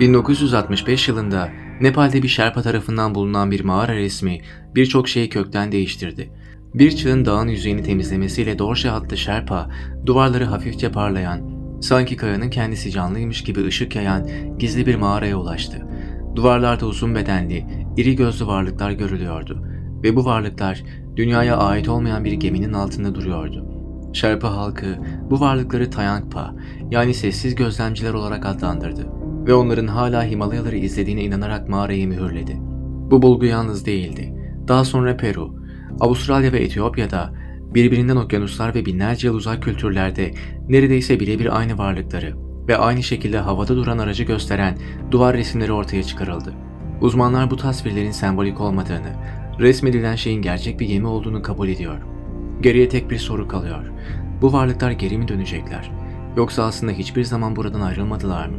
1965 yılında Nepal'de bir Şerpa tarafından bulunan bir mağara resmi birçok şeyi kökten değiştirdi. Bir çığın dağın yüzeyini temizlemesiyle Dorje adlı Şerpa, duvarları hafifçe parlayan, sanki kayanın kendisi canlıymış gibi ışık yayan gizli bir mağaraya ulaştı. Duvarlarda uzun bedenli, iri gözlü varlıklar görülüyordu ve bu varlıklar dünyaya ait olmayan bir geminin altında duruyordu. Şerpa halkı bu varlıkları Tayangpa yani sessiz gözlemciler olarak adlandırdı ve onların hala Himalayaları izlediğine inanarak mağarayı mühürledi. Bu bulgu yalnız değildi. Daha sonra Peru, Avustralya ve Etiyopya'da birbirinden okyanuslar ve binlerce yıl uzak kültürlerde neredeyse birebir aynı varlıkları ve aynı şekilde havada duran aracı gösteren duvar resimleri ortaya çıkarıldı. Uzmanlar bu tasvirlerin sembolik olmadığını, resmedilen şeyin gerçek bir gemi olduğunu kabul ediyor. Geriye tek bir soru kalıyor. Bu varlıklar geri mi dönecekler? Yoksa aslında hiçbir zaman buradan ayrılmadılar mı?